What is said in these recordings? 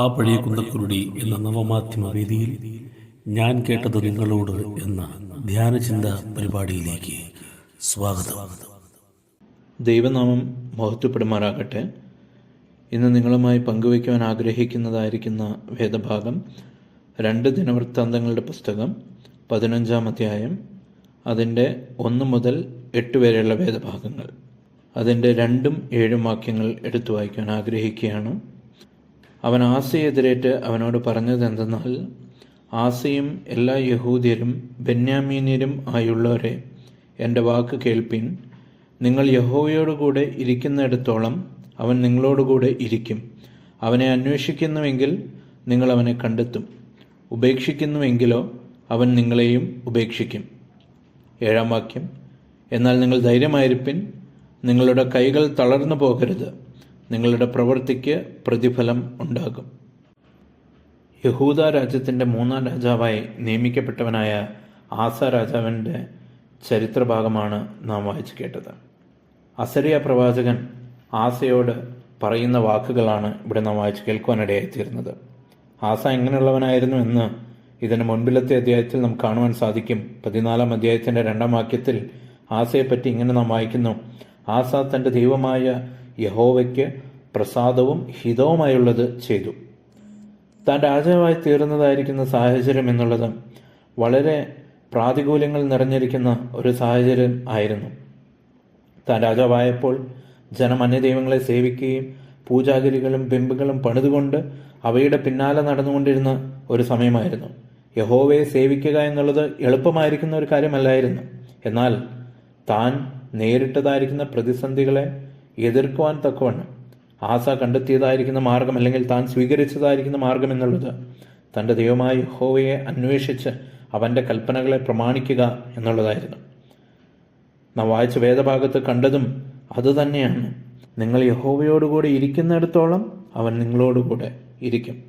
ആ പഴയ കുന്തക്കുരുടി എന്ന നവമാധ്യമ വേദിയിൽ ഞാൻ കേട്ടത് നിങ്ങളോട് എന്ന ധ്യാനചിന്ത പരിപാടിയിലേക്ക് സ്വാഗതം. ദൈവനാമം മഹത്വപ്പെടുമാറാകട്ടെ. ഇന്ന് നിങ്ങളുമായി പങ്കുവയ്ക്കുവാൻ ആഗ്രഹിക്കുന്നതായിരിക്കുന്ന വേദഭാഗം രണ്ട് ദിനവൃത്താന്തങ്ങളുടെ പുസ്തകം പതിനഞ്ചാം അധ്യായം അതിന്റെ ഒന്ന് മുതൽ എട്ട് വരെയുള്ള വേദഭാഗങ്ങൾ. അതിന്റെ രണ്ടും ഏഴും വാക്യങ്ങൾ എടുത്തു വായിക്കാൻ ആഗ്രഹിക്കുകയാണ്. അവൻ ആസയെതിരേറ്റ് അവനോട് പറഞ്ഞത് എന്തെന്നാൽ ആസയും എല്ലാ യഹൂദ്യരും ബെന്യാമീന്യരും ആയുള്ളവരെ എന്റെ വാക്ക് കേൾപ്പിൻ. നിങ്ങൾ യഹോവയോടുകൂടെ ഇരിക്കുന്നിടത്തോളം അവൻ നിങ്ങളോടുകൂടെ ഇരിക്കും. അവനെ അന്വേഷിക്കുന്നുവെങ്കിൽ നിങ്ങൾ അവനെ കണ്ടെത്തും. ഉപേക്ഷിക്കുന്നുവെങ്കിലോ അവൻ നിങ്ങളെയും ഉപേക്ഷിക്കും. ഏഴാം വാക്യം. എന്നാൽ നിങ്ങൾ ധൈര്യമായിരിപ്പിൻ. നിങ്ങളുടെ കൈകൾ തളർന്നു പോകരുത്. നിങ്ങളുടെ പ്രവൃത്തിക്ക് പ്രതിഫലം ഉണ്ടാകും. യഹൂദ രാജ്യത്തിന്റെ മൂന്നാം രാജാവായി നിയമിക്കപ്പെട്ടവനായ ആസ രാജാവിന്റെ ചരിത്രഭാഗമാണ് നാം വായിച്ചു കേട്ടത്. അസരിയ പ്രവാചകൻ ആസയോട് പറയുന്ന വാക്കുകളാണ് ഇവിടെ നാം വായിച്ച് കേൾക്കുവാനിടയായിത്തീരുന്നത്. ആസ എങ്ങനെയുള്ളവനായിരുന്നു എന്ന് ഇതിന് മുൻപിലത്തെ അധ്യായത്തിൽ നാം കാണുവാൻ സാധിക്കും. പതിനാലാം അധ്യായത്തിന്റെ രണ്ടാം വാക്യത്തിൽ ആസയെപ്പറ്റി ഇങ്ങനെ നാം വായിക്കുന്നു. ആസ തന്റെ ദൈവമായ യഹോവയ്ക്ക് പ്രസാദവും ഹിതവുമായുള്ളത് ചെയ്തു. താൻ രാജാവായി തീർന്നതായിരിക്കുന്ന സാഹചര്യം എന്നുള്ളത് വളരെ പ്രാതികൂല്യങ്ങൾ നിറഞ്ഞിരിക്കുന്ന ഒരു സാഹചര്യം ആയിരുന്നു. താൻ രാജാവായപ്പോൾ ജനം അന്യദൈവങ്ങളെ സേവിക്കുകയും പൂജാഗിരികളും ബിംബുകളും പണിതുകൊണ്ട് അവയുടെ പിന്നാലെ നടന്നുകൊണ്ടിരുന്ന ഒരു സമയമായിരുന്നു. യഹോവയെ സേവിക്കുക എന്നുള്ളത് എളുപ്പമായിരിക്കുന്ന ഒരു കാര്യമല്ലായിരുന്നു. എന്നാൽ താൻ നേരിട്ടതായിരിക്കുന്ന പ്രതിസന്ധികളെ എതിർക്കുവാൻ തക്കവണ്ണം. ആസ കണ്ടെത്തിയതായിരിക്കുന്ന മാർഗം അല്ലെങ്കിൽ താൻ സ്വീകരിച്ചതായിരിക്കുന്ന മാർഗം എന്നുള്ളത് തന്റെ ദൈവമായ യഹോവയെ അന്വേഷിച്ച് അവന്റെ കൽപ്പനകളെ പ്രമാണിക്കുക എന്നുള്ളതായിരുന്നു. നാം വായിച്ച വേദഭാഗത്ത് കണ്ടതും അതുതന്നെയാണ് നിങ്ങൾ യഹോവയോടുകൂടെ ഇരിക്കുന്നിടത്തോളം അവൻ നിങ്ങളോടുകൂടെ ഇരിക്കും.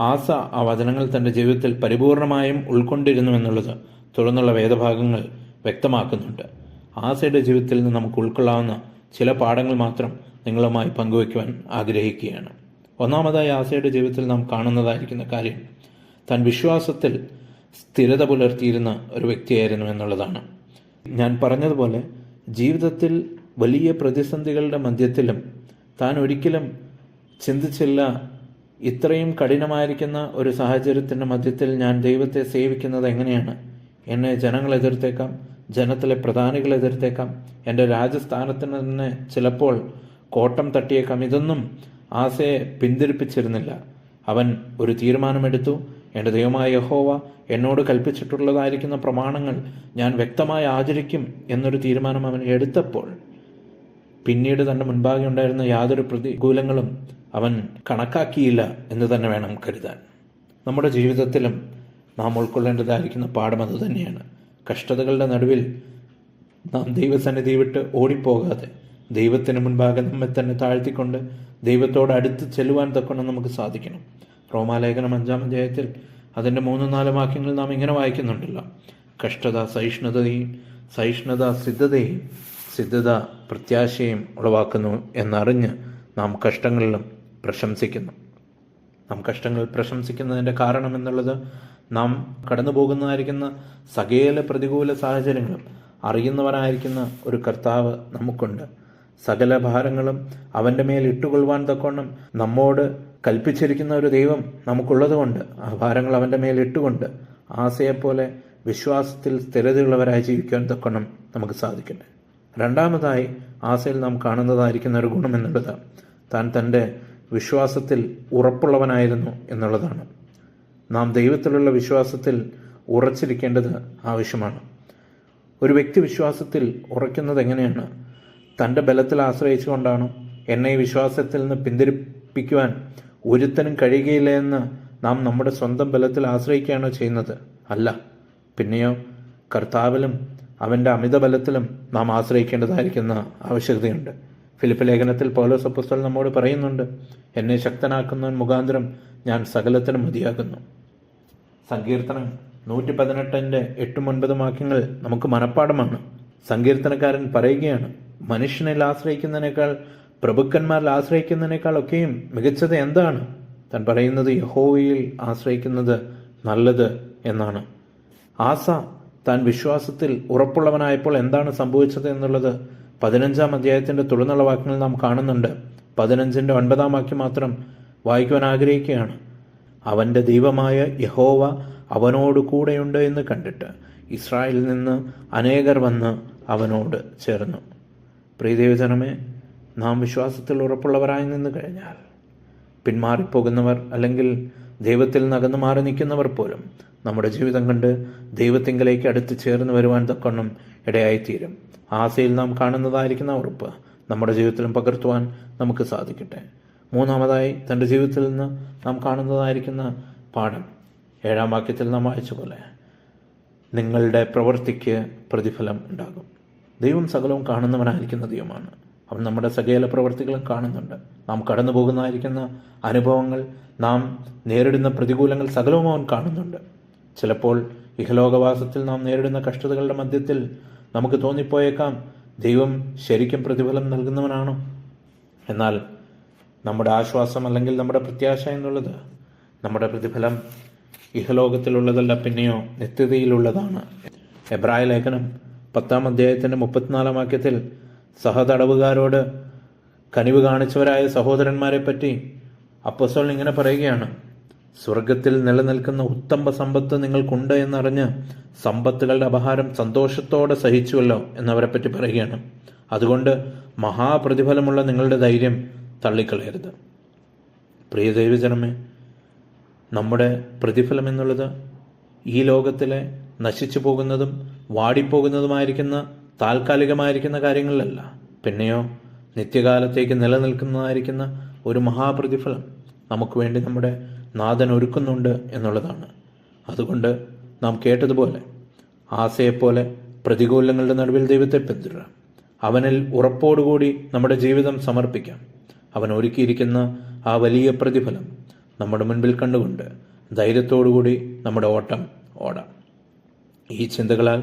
ആസ ആ വചനങ്ങൾ തന്റെ ജീവിതത്തിൽ പരിപൂർണമായും ഉൾക്കൊണ്ടിരുന്നു എന്നുള്ളത് തുടർന്നുള്ള വേദഭാഗങ്ങൾ വ്യക്തമാക്കുന്നുണ്ട്. ആസയുടെ ജീവിതത്തിൽ നിന്ന് നമുക്ക് ഉൾക്കൊള്ളാവുന്ന ചില പാഠങ്ങൾ മാത്രം നിങ്ങളുമായി പങ്കുവയ്ക്കുവാൻ ആഗ്രഹിക്കുകയാണ്. ഒന്നാമതായി ആസയുടെ ജീവിതത്തിൽ നാം കാണുന്നതായിരിക്കുന്ന കാര്യം താൻ വിശ്വാസത്തിൽ സ്ഥിരത പുലർത്തിയിരുന്ന ഒരു വ്യക്തിയായിരുന്നു എന്നുള്ളതാണ്. ഞാൻ പറഞ്ഞതുപോലെ ജീവിതത്തിൽ വലിയ പ്രതിസന്ധികളുടെ മധ്യത്തിലും താൻ ഒരിക്കലും ചിന്തിച്ചില്ല ഇത്രയും കഠിനമായിരിക്കുന്ന ഒരു സാഹചര്യത്തിന്റെ മധ്യത്തിൽ ഞാൻ ദൈവത്തെ സേവിക്കുന്നത് എങ്ങനെയാണ്? എന്നെ ജനങ്ങൾ എതിർത്തേക്കാം ജനത്തിലെ പ്രധാനികൾ എതിർത്തേക്കാം. എന്റെ രാജസ്ഥാനത്തിന് തന്നെ ചിലപ്പോൾ കോട്ടം തട്ടിയേക്കാം. ഇതൊന്നും ആസയെ പിന്തിരിപ്പിച്ചിരുന്നില്ല. അവൻ ഒരു തീരുമാനമെടുത്തു. എന്റെ ദൈവമായ യഹോവ എന്നോട് കൽപ്പിച്ചിട്ടുള്ളതായിരിക്കുന്ന പ്രമാണങ്ങൾ ഞാൻ വ്യക്തമായി ആചരിക്കും എന്നൊരു തീരുമാനം അവൻ എടുത്തപ്പോൾ പിന്നീട് തന്റെ മുൻപാകെ ഉണ്ടായിരുന്ന യാതൊരു പ്രതികൂലങ്ങളും അവൻ കണക്കാക്കിയില്ല എന്ന് തന്നെ വേണം കരുതാൻ. നമ്മുടെ ജീവിതത്തിലും നാം ഉൾക്കൊള്ളേണ്ടതായിരിക്കുന്ന പാഠം അത് തന്നെയാണ്. കഷ്ടതകളുടെ നടുവിൽ നാം ദൈവസന്നിധി വിട്ട് ഓടിപ്പോകാതെ ദൈവത്തിന് മുൻപാകെ നമ്മെ തന്നെ താഴ്ത്തിക്കൊണ്ട് ദൈവത്തോട് അടുത്ത് ചെല്ലുവാൻ തക്കണം നമുക്ക് സാധിക്കണം. റോമാലേഖനം അഞ്ചാം അധ്യായത്തിൽ അതിന്റെ മൂന്നും നാലും വാക്യങ്ങൾ നാം ഇങ്ങനെ വായിക്കുന്നുണ്ടല്ലോ. കഷ്ടത സഹിഷ്ണുതയും സഹിഷ്ണുത സിദ്ധതയും സിദ്ധത പ്രത്യാശയും ഉളവാക്കുന്നു എന്നറിഞ്ഞ് നാം കഷ്ടങ്ങളിലും പ്രശംസിക്കുന്നു. നാം കഷ്ടങ്ങൾ പ്രശംസിക്കുന്നതിന്റെ കാരണം എന്നുള്ളത് നാം കടന്നു പോകുന്നതായിരിക്കുന്ന സകല പ്രതികൂല സാഹചര്യങ്ങളും അറിയുന്നവരായിരിക്കുന്ന ഒരു കർത്താവ് നമുക്കുണ്ട്. സകല ഭാരങ്ങളും അവന്റെ മേൽ ഇട്ടുകൊള്ളുവാൻ തക്കോണം നമ്മോട് കൽപ്പിച്ചിരിക്കുന്ന ഒരു ദൈവം നമുക്കുള്ളതുകൊണ്ട് ആ ഭാരങ്ങൾ അവന്റെ മേൽ ഇട്ടുകൊണ്ട് ആശയെപ്പോലെ വിശ്വാസത്തിൽ സ്ഥിരതയുള്ളവരായി ജീവിക്കാൻ തക്കണം നമുക്ക് സാധിക്കട്ടെ. രണ്ടാമതായി ആശയിൽ നാം കാണുന്നതായിരിക്കുന്ന ഒരു ഗുണം എന്നുള്ളത് താൻ തന്റെ വിശ്വാസത്തിൽ ഉറപ്പുള്ളവനായിരുന്നു എന്നുള്ളതാണ്. നാം ദൈവത്തിലുള്ള വിശ്വാസത്തിൽ ഉറച്ചിരിക്കേണ്ടത് ആവശ്യമാണ്. ഒരു വ്യക്തി വിശ്വാസത്തിൽ ഉറയ്ക്കുന്നത് എങ്ങനെയാണ്? തന്റെ ബലത്തിൽ ആശ്രയിച്ചുകൊണ്ടാണ് എന്നെ ഈ വിശ്വാസത്തിൽ നിന്ന് പിന്തിരിപ്പിക്കുവാൻ ഒരുത്തനും കഴിയുകയില്ല എന്ന് നാം നമ്മുടെ സ്വന്തം ബലത്തിൽ ആശ്രയിക്കുകയാണോ ചെയ്യുന്നത്? അല്ല. പിന്നെയോ കർത്താവിലും അവന്റെ അമിത ബലത്തിലും നാം ആശ്രയിക്കേണ്ടതായിരിക്കുന്ന ആവശ്യകതയുണ്ട്. ഫിലിപ്പ് ലേഖനത്തിൽ പൗലോസ് അപ്പസ്തോലൻ നമ്മോട് പറയുന്നുണ്ട് എന്നെ ശക്തനാക്കുന്നവൻ മുഖാന്തരം ഞാൻ സകലത്തിനും മതിയാകുന്നു. സങ്കീർത്തനം നൂറ്റി പതിനെട്ടിന്റെ എട്ടും ഒൻപതും വാക്യങ്ങൾ നമുക്ക് മനഃപ്പാടമാണ് സങ്കീർത്തനക്കാരൻ പറയുകയാണ് മനുഷ്യനെ ആശ്രയിക്കുന്നതിനേക്കാൾ പ്രഭുക്കന്മാരിൽ ആശ്രയിക്കുന്നതിനേക്കാൾ ഒക്കെയും മികച്ചത് എന്താണ്? താൻ പറയുന്നത് യഹോവയിൽ ആശ്രയിക്കുന്നത് നല്ലത് എന്നാണ്. ആസ താൻ വിശ്വാസത്തിൽ ഉറപ്പുള്ളവനായപ്പോൾ എന്താണ് സംഭവിച്ചത് എന്നുള്ളത് പതിനഞ്ചാം അധ്യായത്തിന്റെ തുടർന്നുള്ള വാക്യങ്ങൾ നാം കാണുന്നുണ്ട്. പതിനഞ്ചിന്റെ ഒൻപതാം വാക്യം മാത്രം വായിക്കുവാൻ ആഗ്രഹിക്കുകയാണ്. അവന്റെ ദൈവമായ യഹോവ അവനോട് കൂടെയുണ്ട് എന്ന് കണ്ടിട്ട് ഇസ്രായേലിൽ നിന്ന് അനേകർ വന്ന് അവനോട് ചേർന്നു. പ്രിയദേവജനമേ നാം വിശ്വാസത്തിൽ ഉറപ്പുള്ളവരായി നിന്ന് കഴിഞ്ഞാൽ പിന്മാറിപ്പോകുന്നവർ അല്ലെങ്കിൽ ദൈവത്തിൽ നകന്നു മാറി നിൽക്കുന്നവർ പോലും നമ്മുടെ ജീവിതം കണ്ട് ദൈവത്തിങ്കിലേക്ക് അടുത്ത് ചേർന്ന് വരുവാൻ തക്കൊണ്ണം ഇടയായിത്തീരും. ആശയിൽ നാം കാണുന്നതായിരിക്കുന്ന ഉറപ്പ് നമ്മുടെ ജീവിതത്തിലും പകർത്തുവാൻ നമുക്ക് സാധിക്കട്ടെ. മൂന്നാമതായി തന്റെ ജീവിതത്തിൽ നിന്ന് നാം കാണുന്നതായിരിക്കുന്ന പാഠം. ഏഴാം വാക്യത്തിൽ നാം വായിച്ച പോലെ നിങ്ങളുടെ പ്രവൃത്തിക്ക് പ്രതിഫലം ഉണ്ടാകും. ദൈവം സകലവും കാണുന്നവനായിരിക്കുന്ന ദൈവമാണ്. അവൻ നമ്മുടെ സകല പ്രവൃത്തികളും കാണുന്നുണ്ട്. നാം കടന്നു പോകുന്നതായിരിക്കുന്ന അനുഭവങ്ങൾ നാം നേരിടുന്ന പ്രതികൂലങ്ങൾ സകലവും അവൻ കാണുന്നുണ്ട്. ചിലപ്പോൾ ഇഹലോകവാസത്തിൽ നാം നേരിടുന്ന കഷ്ടതകളുടെ മധ്യത്തിൽ നമുക്ക് തോന്നിപ്പോയേക്കാം ദൈവം ശരിക്കും പ്രതിഫലം നൽകുന്നവനാണോ? എന്നാൽ നമ്മുടെ ആശ്വാസം അല്ലെങ്കിൽ നമ്മുടെ പ്രത്യാശ എന്നുള്ളത് നമ്മുടെ പ്രതിഫലം ഇഹലോകത്തിലുള്ളതല്ല പിന്നെയോ നിത്യതയിലുള്ളതാണ്. എബ്രായ ലേഖനം പത്താം അധ്യായത്തിന്റെ മുപ്പത്തിനാലാം വാക്യത്തിൽ സഹതടവുകാരോട് കനിവ് കാണിച്ചവരായ സഹോദരന്മാരെ പറ്റി അപ്പസോൾ ഇങ്ങനെ പറയുകയാണ് സ്വർഗത്തിൽ നിലനിൽക്കുന്ന ഉത്തമ സമ്പത്ത് നിങ്ങൾക്കുണ്ട് എന്നറിഞ്ഞ് സമ്പത്തുകളുടെ അപഹാരം സന്തോഷത്തോടെ സഹിച്ചുവല്ലോ എന്നവരെ പറ്റി പറയുകയാണ്. അതുകൊണ്ട് മഹാപ്രതിഫലമുള്ള നിങ്ങളുടെ ധൈര്യം തള്ളിക്കളയരുത്. പ്രിയ ദൈവജനമേ നമ്മുടെ പ്രതിഫലം എന്നുള്ളത് ഈ ലോകത്തിലെ നശിച്ചു പോകുന്നതും വാടിപ്പോകുന്നതുമായിരിക്കുന്ന താൽക്കാലികമായിരിക്കുന്ന കാര്യങ്ങളിലല്ല. പിന്നെയോ നിത്യകാലത്തേക്ക് നിലനിൽക്കുന്നതായിരിക്കുന്ന ഒരു മഹാപ്രതിഫലം നമുക്ക് വേണ്ടി നമ്മുടെ നാഥൻ ഒരുക്കുന്നുണ്ട് എന്നുള്ളതാണ്. അതുകൊണ്ട് നാം കേട്ടതുപോലെ ആശയെപ്പോലെ പ്രതികൂലങ്ങളുടെ നടുവിൽ ദൈവത്തെ പിന്തുടരാം. അവനിൽ ഉറപ്പോടുകൂടി നമ്മുടെ ജീവിതം സമർപ്പിക്കാം. അവൻ ഒരുക്കിയിരിക്കുന്ന ആ വലിയ പ്രതിഫലം നമ്മുടെ മുൻപിൽ കണ്ടുകൊണ്ട് ധൈര്യത്തോടുകൂടി നമ്മുടെ ഓട്ടം ഓടാം. ഈ ചിന്തകളാൽ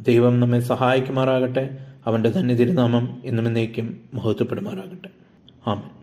ദൈവം നമ്മെ സഹായിക്കുമാറാകട്ടെ. അവന്റെ തന്നെ തിരുനാമം ഇന്നും എന്നേക്കും മഹത്വപ്പെടുമാറാകട്ടെ. ആമേൻ.